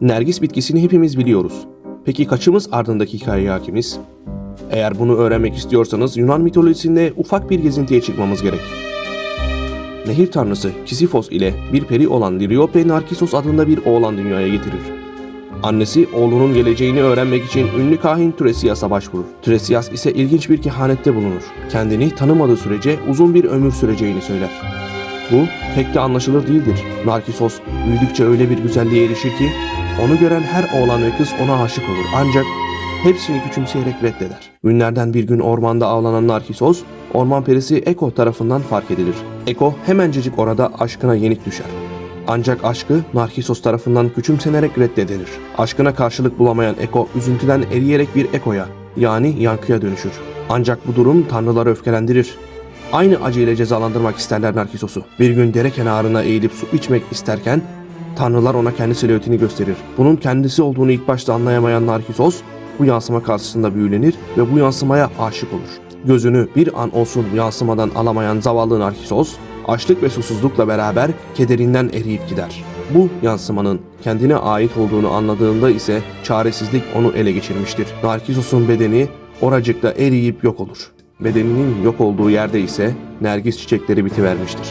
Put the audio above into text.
Nergis bitkisini hepimiz biliyoruz. Peki kaçımız ardındaki hikayeye hakimiz? Eğer bunu öğrenmek istiyorsanız Yunan mitolojisinde ufak bir gezintiye çıkmamız gerek. Nehir tanrısı Kisifos ile bir peri olan Liriope Narkisos adında bir oğlan dünyaya getirir. Annesi oğlunun geleceğini öğrenmek için ünlü kahin Türesias'a başvurur. Türesias ise ilginç bir kehanette bulunur. Kendini tanımadığı sürece uzun bir ömür süreceğini söyler. Bu pek de anlaşılır değildir. Narkisos büyüdükçe öyle bir güzelliğe erişir ki onu gören her oğlan ve kız ona aşık olur. Ancak hepsini küçümseyerek reddeder. Günlerden bir gün ormanda avlanan Narkisos, orman perisi Eko tarafından fark edilir. Eko hemencecik orada aşkına yenik düşer. Ancak aşkı Narkisos tarafından küçümsenerek reddedilir. Aşkına karşılık bulamayan Eko üzüntüden eriyerek bir Eko'ya yani yankıya dönüşür. Ancak bu durum tanrıları öfkelendirir. Aynı acıyla cezalandırmak isterler Narkisos'u. Bir gün dere kenarına eğilip su içmek isterken tanrılar ona kendi silüetini gösterir. Bunun kendisi olduğunu ilk başta anlayamayan Narkisos bu yansıma karşısında büyülenir ve bu yansımaya aşık olur. Gözünü bir an olsun yansımadan alamayan zavallı Narkisos, açlık ve susuzlukla beraber kederinden eriyip gider. Bu yansımanın kendine ait olduğunu anladığında ise çaresizlik onu ele geçirmiştir. Narkisos'un bedeni oracıkta eriyip yok olur. Bedeninin yok olduğu yerde ise nergis çiçekleri bitivermiştir.